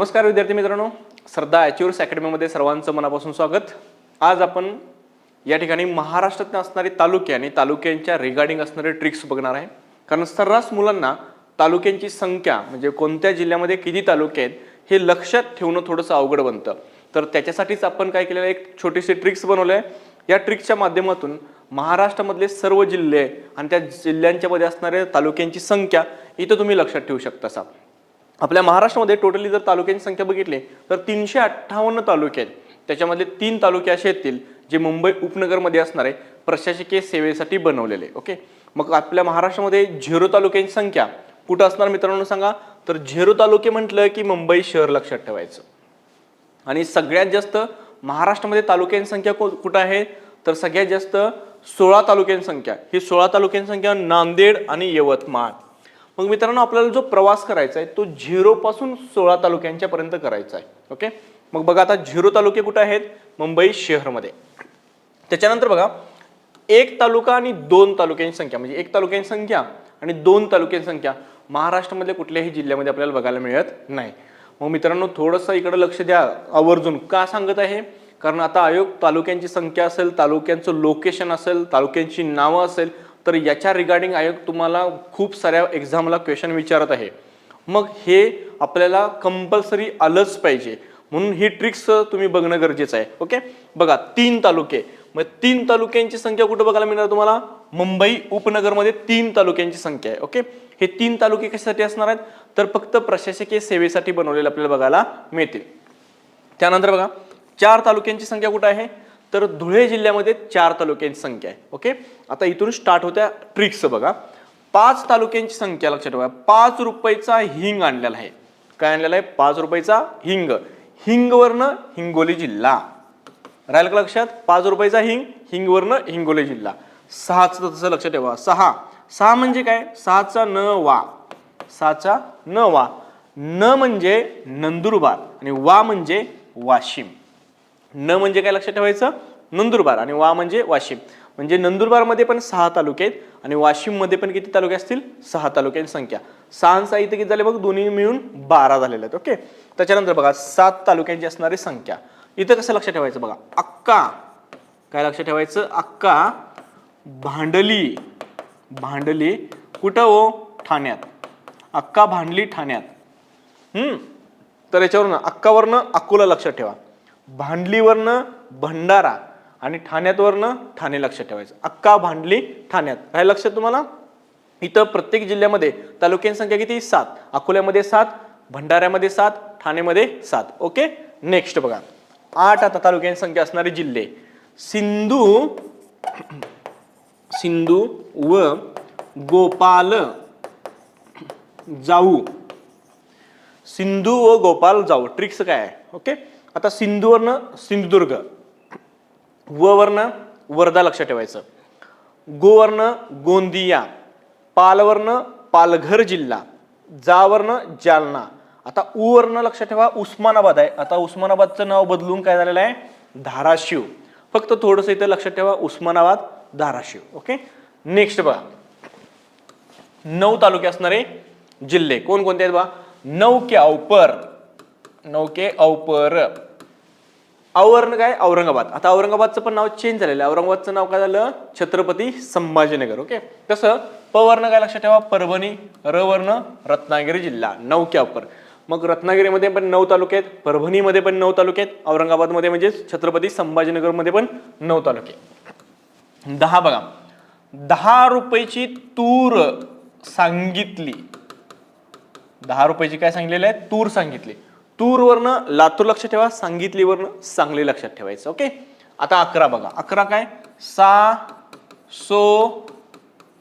नमस्कार विद्यार्थी मित्रांनो. श्रद्धा ॲच्युअर्स अकॅडमीमध्ये सर्वांचं मनापासून स्वागत. आज आपण या ठिकाणी महाराष्ट्रात असणारे तालुके आणि तालुक्यांच्या रिगार्डिंग असणारे ट्रिक्स बघणार आहे. कारण सर्रास मुलांना तालुक्यांची संख्या म्हणजे कोणत्या जिल्ह्यामध्ये किती तालुके आहेत हे लक्षात ठेवणं थोडंसं अवघड बनतं. तर त्याच्यासाठीच आपण काय केलेलं एक छोटीशी ट्रिक्स बनवलं आहे या ट्रिक्सच्या माध्यमातून महाराष्ट्रामधले सर्व जिल्हे आणि त्या जिल्ह्यांच्यामध्ये असणाऱ्या तालुक्यांची संख्या इथं तुम्ही लक्षात ठेवू शकता सा आपल्या महाराष्ट्रामध्ये टोटली जर तालुक्यांची संख्या बघितली तर तीनशे अठ्ठावन्न तालुके आहेत. त्याच्यामधले तीन तालुके असे येतील जे मुंबई उपनगरमध्ये असणारे प्रशासकीय सेवेसाठी बनवलेले ओके मग आपल्या महाराष्ट्रामध्ये झिरो तालुक्यांची संख्या कुठं असणार मित्रांनो सांगा? तर झिरो तालुके म्हटलं की मुंबई शहर लक्षात ठेवायचं. आणि सगळ्यात जास्त महाराष्ट्रामध्ये तालुक्यांची संख्या कुठं आहे? तर सगळ्यात जास्त सोळा तालुक्यांची संख्या. ही सोळा तालुक्यांची संख्या नांदेड आणि यवतमाळ. मग मित्रांनो आपल्याला जो प्रवास करायचा आहे तो झिरोपासून सोळा तालुक्यांच्या पर्यंत करायचा आहे. ओके? मग बघा आता झिरो तालुके कुठे आहेत? मुंबई शहरमध्ये. त्याच्यानंतर बघा एक तालुका आणि दोन तालुक्यांची संख्या. म्हणजे एक तालुक्यांची संख्या आणि दोन तालुक्यांची संख्या महाराष्ट्रामधल्या कुठल्याही जिल्ह्यामध्ये आपल्याला बघायला मिळत नाही. मग मित्रांनो थोडंसं इकडे लक्ष द्या आवर्जून. का सांगत आहे? कारण आता आयोग तालुक्यांची संख्या असेल तालुक्यांचं लोकेशन असेल तालुक्यांची नावं असेल तर याच्या रिगार्डिंग आयोग तुम्हाला खूप साऱ्या एक्झामला क्वेश्चन विचारत आहे. मग हे आपल्याला कंपल्सरी आलंच पाहिजे. म्हणून ही ट्रिक्स तुम्ही बघणं गरजेचं आहे. ओके बघा तीन तालुके. मग तीन तालुक्यांची संख्या कुठं बघायला मिळणार तुम्हाला? मुंबई उपनगरमध्ये तीन तालुक्यांची संख्या आहे. ओके हे तीन तालुके कशासाठी असणार आहेत? तर फक्त प्रशासकीय सेवेसाठी बनवलेले आपल्याला बघायला मिळतील. त्यानंतर बघा चार तालुक्यांची संख्या कुठं आहे? तर धुळे जिल्ह्यामध्ये चार तालुक्यांची संख्या आहे ओके? आता इथून स्टार्ट होत्या ट्रिक्स बघा. पाच तालुक्यांची संख्या लक्षात ठेवा. पाच रुपयाचा हिंग आणलेला आहे. काय आणलेला आहे? पाच रुपयाचा हिंग. हिंगवरनं हिंगोली जिल्हा. राहिलं का लक्षात? पाच रुपयाचा हिंग हिंगवरनं हिंगोली जिल्हा. सहाचं तसं लक्षात ठेवा. सहा. सहा म्हणजे काय? सहाचा न वा. सहाचा न वा. न म्हणजे नंदुरबार आणि वा म्हणजे वाशिम. न म्हणजे काय लक्षात ठेवायचं? नंदुरबार आणि वा म्हणजे वाशिम. म्हणजे नंदुरबारमध्ये पण सहा तालुके आहेत आणि वाशिममध्ये पण किती तालुके असतील? सहा तालुक्यांची संख्या. सहा सहा इथे किती झाले बघ? दोन्ही मिळून बारा झालेले आहेत ओके? त्याच्यानंतर बघा सात तालुक्यांची असणारी संख्या. इथं कसं लक्षात ठेवायचं बघा? अक्का. काय लक्षात ठेवायचं? अक्का. भांडली. भांडली कुठं हो? ठाण्यात. अक्का भांडली ठाण्यात. हम्म? तर याच्यावरनं अक्कावरनं अकोला लक्षात ठेवा. भांडलीवरनं भंडारा आणि ठाण्यातवरनं ठाणे लक्षात ठेवायचं. अक्का भांडली ठाण्यात. काय लक्षात तुम्हाला? इथं प्रत्येक जिल्ह्यामध्ये तालुक्यांची संख्या किती? सात. अकोल्यामध्ये सात भंडाऱ्यामध्ये सात ठाणेमध्ये सात. ओके? नेक्स्ट बघा. आठ आता तालुक्यांची संख्या असणारे जिल्हे. सिंधू सिंधू व गोपाल जाऊ. सिंधू व गोपाल जाऊ. ट्रिक्स काय आहे? ओके? आता सिंधूवरनं सिंधुदुर्ग. ववरनं वर्धा लक्षात ठेवायचं. गोवरनं गोंदिया पालवरनं पालघर जिल्हा जावरनं जालना. आता उवर्ण लक्षात ठेवा उस्मानाबाद आहे. आता उस्मानाबादचं नाव बदलून काय झालेलं आहे? धाराशिव. फक्त थोडंसं इथं लक्षात ठेवा उस्मानाबाद धाराशिव. ओके नेक्स्ट बघा. नऊ तालुके असणारे जिल्हे. कोणकोणते आहेत बा नौके अवपर. नौके अवपर औवरनं काय? औरंगाबाद. आता औरंगाबादचं पण नाव चेंज झालेलं आहे. औरंगाबादचं नाव काय झालं? छत्रपती संभाजीनगर ओके तसं पवर्ण काय लक्षात ठेवा? परभणी रवर्ण रत्नागिरी जिल्हा. नौके अपर मग रत्नागिरीमध्ये पण नऊ तालुके आहेत. परभणीमध्ये पण नऊ तालुके आहेत. औरंगाबादमध्ये म्हणजे छत्रपती संभाजीनगरमध्ये पण नऊ तालुके दहा बघा. दहा रुपयाची तूर सांगितली. दहा रुपयाची काय सांगितलेलं आहे? तूर सांगितली. तूरवरनं लातूर लक्षात ठेवा सांगितलीवरनं सांगली लक्षात ठेवायचं ओके? आता अकरा बघा. अकरा काय? सा सो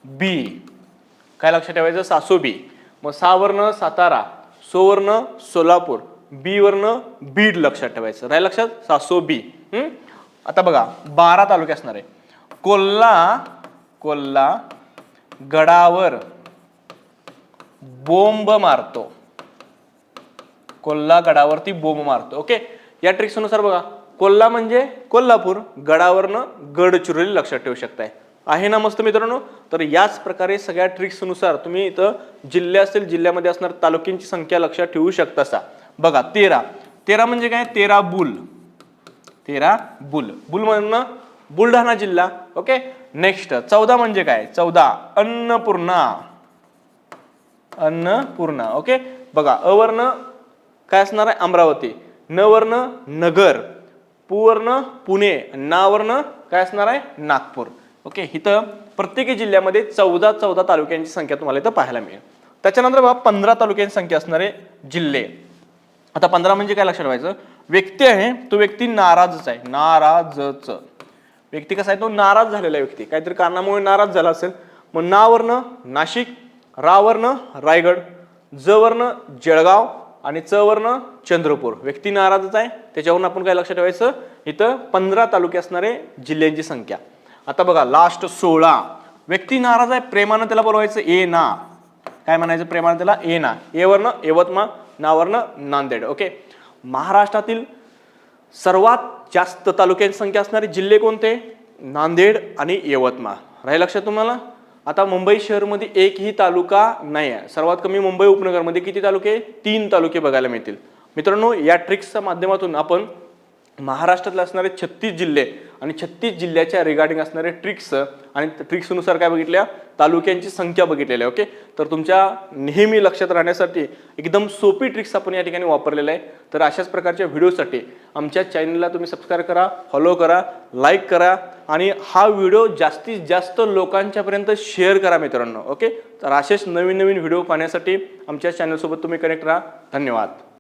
बी. काय लक्षात ठेवायचं? सासो बी. मग सावरनं सातारा सोवरनं सोलापूर बीवरनं बीड लक्षात ठेवायचं. राहील लक्षात? सासो बी. आता बघा बारा तालुके असणार आहे. कोल्हा कोल्हा गडावर बोंब मारतो. कोल्हा गडावरती बोंब मारतो ओके? या ट्रिक्सनुसार बघा कोल्हा म्हणजे कोल्हापूर गडावरनं गडचिरोली लक्षात ठेवू शकताय. आहे ना मस्त मित्रांनो? तर याच प्रकारे सगळ्या ट्रिक्सनुसार तुम्ही इथं जिल्हे असतील जिल्ह्यामध्ये असणार तालुक्यांची संख्या लक्षात ठेवू शकता सा बघा तेरा. तेरा म्हणजे काय? तेरा बुल. तेरा बुल. बुल म्हणणं बुलढाणा जिल्हा ओके? नेक्स्ट चौदा म्हणजे काय? चौदा. अन्नपूर्णा. अन्नपूर्णा ओके? बघा अवर्ण काय असणार आहे? अमरावती. नवर्ण नगर पुवर्ण पुणे नावर्ण काय असणार आहे? नागपूर. ओके इथं प्रत्येक जिल्ह्यामध्ये चौदा चौदा तालुक्यांची संख्या तुम्हाला इथं पाहायला मिळेल. त्याच्यानंतर बघा पंधरा तालुक्यांची संख्या असणारे जिल्हे. आता पंधरा म्हणजे काय लक्षात ठेवायचं? व्यक्ती आहे तो व्यक्ती नाराजच आहे. नाराजच. व्यक्ती कसा आहे? तो नाराज झालेला आहे व्यक्ती. काहीतरी कारणामुळे नाराज झाला असेल. मग नावर्ण नाशिक रावर्ण रायगड जवर्ण जळगाव आणि चवरनं चंद्रपूर. व्यक्ती नाराजच आहे. त्याच्यावरून आपण काय लक्षात ठेवायचं? इथं पंधरा तालुके असणारे जिल्ह्यांची संख्या. आता बघा लास्ट सोळा. व्यक्ती नाराज आहे प्रेमानं त्याला बोलवायचं ए ना. काय म्हणायचं? प्रेमानं त्याला ए ना. ए वर्ण यवतमाळ नावर्ण नांदेड. ओके? महाराष्ट्रातील सर्वात जास्त तालुक्यांची संख्या असणारे जिल्हे कोणते? नांदेड आणि यवतमाळ. राहील लक्षात तुम्हाला? आता मुंबई शहरमध्ये एकही तालुका नाही आहे सर्वात कमी मुंबई उपनगरमध्ये किती तालुके? तीन तालुके बघायला मिळतील. मित्रांनो या ट्रिक्सच्या माध्यमातून आपण महाराष्ट्रातले असणारे छत्तीस जिल्हे आणि छत्तीस जिल्ह्याच्या रिगार्डिंग असणारे ट्रिक्स आणि ट्रिक्सनुसार काय बघितल्या? तालुक्यांची संख्या बघितलेली आहे ओके तर तुमच्या नेहमी लक्षात राहण्यासाठी एकदम सोपी ट्रिक्स आपण या ठिकाणी वापरलेल्या आहे तर अशाच प्रकारच्या व्हिडिओसाठी आमच्या चॅनलला तुम्ही सबस्क्राईब करा फॉलो करा लाईक करा आणि हा व्हिडिओ जास्तीत जास्त लोकांच्यापर्यंत शेअर करा मित्रांनो ओके तर असेच नवीन नवीन व्हिडिओ पाहण्यासाठी आमच्या चॅनलसोबत तुम्ही कनेक्ट राहा. धन्यवाद.